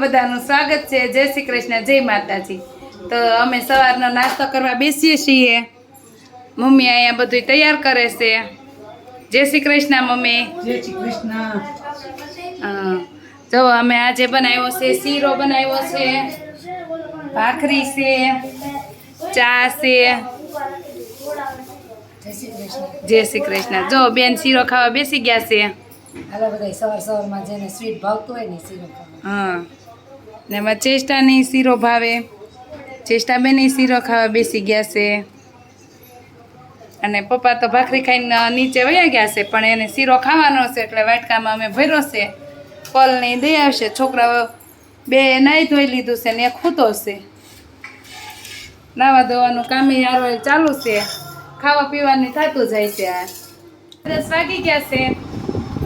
બધાનું સ્વાગત છે. જય શ્રી કૃષ્ણ જય માતાજી. તો અમે સવારનો નાસ્તો કરવા બેસીએ છીએ. મમ્મી અહીંયા બધું તૈયાર કરે છે. જય શ્રી કૃષ્ણ મમ્મી. જય શ્રી કૃષ્ણ. જો અમે આજે બનાવ્યો છે શીરો બનાવ્યો છે ભાખરી છે ચા છે. જય શ્રી કૃષ્ણ. જય શ્રી કૃષ્ણ. જો બેન શીરો ખાવા બેસી ગયા છે. હાલો બધા સવાર સવારમાં જેને સ્વીટ ભાવતું હોય ને શીરો ખાવા. હા. ને એમાં ચેષ્ટાની શીરો ભાવે. ચેષ્ટાબેને શીરો ખાવા બેસી ગયા છે. અને પપ્પા તો ભાખરી ખાઈને નીચે વયા ગયા છે, પણ એને શીરો ખાવાનો છે એટલે વાટકામાં અમે ભર્યો છે. પલની દઈ આવશે. છોકરાઓ બે નાહી ધોઈ લીધું છે ને એ ખૂતો છે. નાવા ધોવાનું કામ યારો ચાલુ છે. ખાવા પીવાનું થતું જાય છે આ. દસ વાગી ગયા છે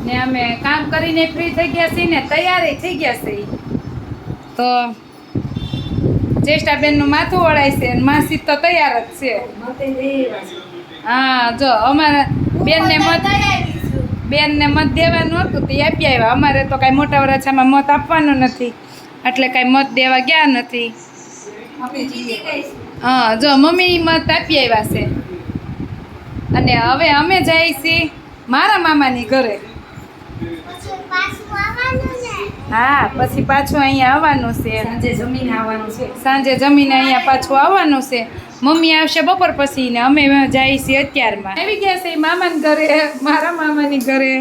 ને અમે કામ કરીને ફ્રી થઈ ગયા છીએ ને તૈયારી થઈ ગયા છે તો જ્યેષ્ઠાબેનનું માથું વળાય છે અને માસી તો તૈયાર જ છે. હા જો અમારા બેનને મત બેનને મત દેવાનું હતું તે આપી આવ્યા. અમારે તો કાંઈ મોટા વરાછામાં મત આપવાનું નથી. એટલે કાંઈ મત દેવા ગયા નથી. હા જો મમ્મી મત આપી આવ્યા છે. અને હવે અમે જઈએ છીએ મારા મામાની ઘરે. હા પછી પાછું અહીંયા આવવાનું છે. સાંજે જમીને આવવાનું છે. સાંજે જમીને અહીંયા પાછું આવવાનું છે. મમ્મી આવશે બપોર પછી ને અમે જઈએ છીએ અત્યારમાં. આવી ગયા છે મામાને ઘરે મારા મામાની ઘરે.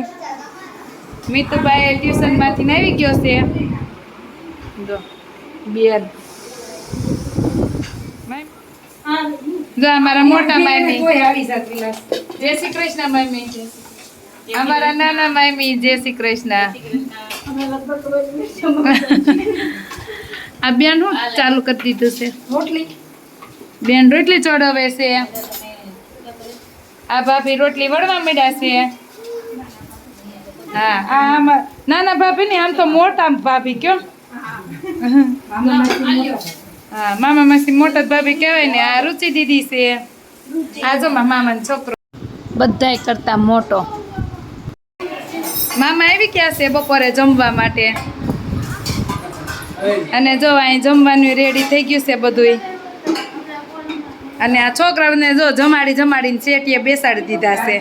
મિતુભાઈ ટ્યુશનમાંથી ને આવી ગયો છે. જો બેન. જો અમારા મોટા મામી. કોઈ આવી જાત જય શ્રી કૃષ્ણ મામી. અમારા નાના મામી જય શ્રી કૃષ્ણ. આ બેન હું ચાલુ કરી દીધું છે? રોટલી. બેન રોટલી ચડવે છે. આ ભાભી રોટલી વળવા માંડ્યા છે. હા આ આમાં નાના ભાભી ને આમ તો મોટા ભાભી કયો. હા. મામા માસી મોટા. જ ભાભી કહેવાય ને આ રુચિ દીદી છે. આ જો મામાનો છોકરો. બધાય કરતા મોટો. મામા આવી ગયા છે બપોરે જમવા માટે. અને જો અહીં જમવાનું રેડી થઈ ગયું છે બધુંય. અને આ છોકરાઓને જો જમાડી જમાડીને ચેટીએ બેસાડી દીધા છે.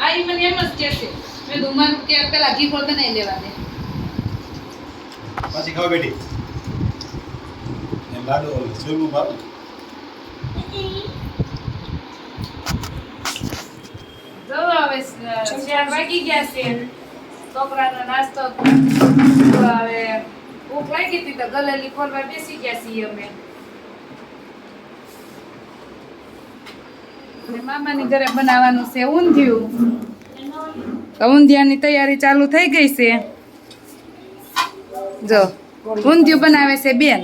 આ ઈ મને એમ જ કહે છે. મેં કીધું કે પેલા ઘી ગોળ બનાવી લેવા દે પાછી ખાવા એમ લાડુ જોયું બાપુ ચાર વાગી ગયા છે છોકરાનો નાસ્તો હવે ભૂખ લાગી હતી તો ગલેલી ખોલવા બેસી ગયા છીએ અમે મામાની ઘરે બનાવવાનું છે ઊંધિયું તો ઊંધિયાની તૈયારી ચાલુ થઈ ગઈ છે જો ઊંધિયું બનાવે છે બેન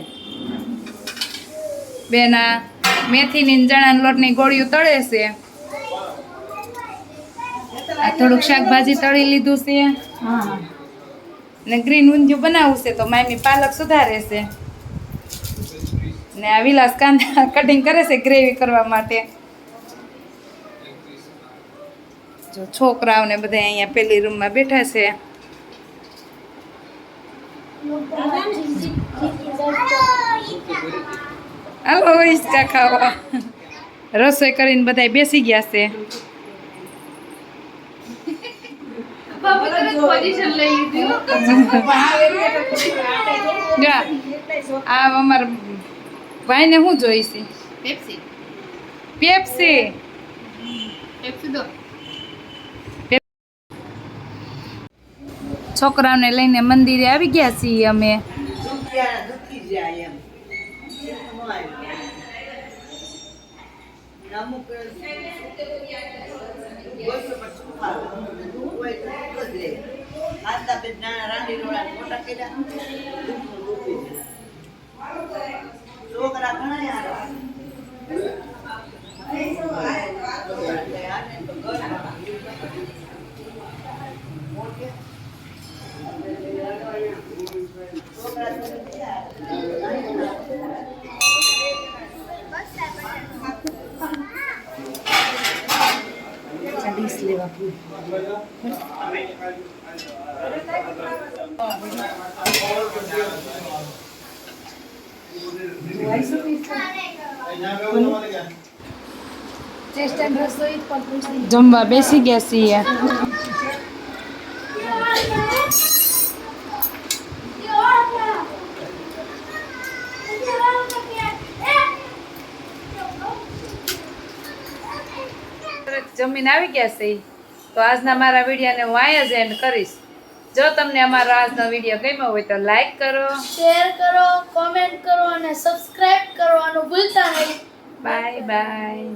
બેન મેથીની ને ચણાના લોટની ગોળીઓ તળે છે. આ થોડુંક શાકભાજી તળી લીધું છે. ને ગ્રીન ઊંધિયું બનાવવું છે તો મામી પાલક સુધારે છે. ને આ વિલાસ કાંદા કટિંગ કરે છે ગ્રેવી કરવા માટે. જો છોકરાઓને બધા અહીંયા પેલી રૂમમાં બેઠા છે. હાલો હિંચકા ખાવા. રસોઈ કરીને બધા બેસી ગયા છે. આ અમારા ભાઈને શું જોઈશે પેપ્સી પેપ્સી પેપ્સી છોકરાઓને લઈને મંદિરે આવી ગયા છીએ અમે. છોકરા ઘણા યાર ડીશ લેવા ટેસ્ટ એન્ડ રસોઈ પીસ લેવા જમવા બેસી ગયા છીએ. જમીન આવી ગયા છે તો આજના મારા વિડીયોને હું અહીંયા જ એન્ડ કરીશ. જો તમને અમારો આજનો વીડિયો ગમ્યો હોય તો લાઈક કરો શેર કરો કોમેન્ટ કરો અને સબસ્ક્રાઇબ કરવાનું ભૂલતા નહીં. Bye bye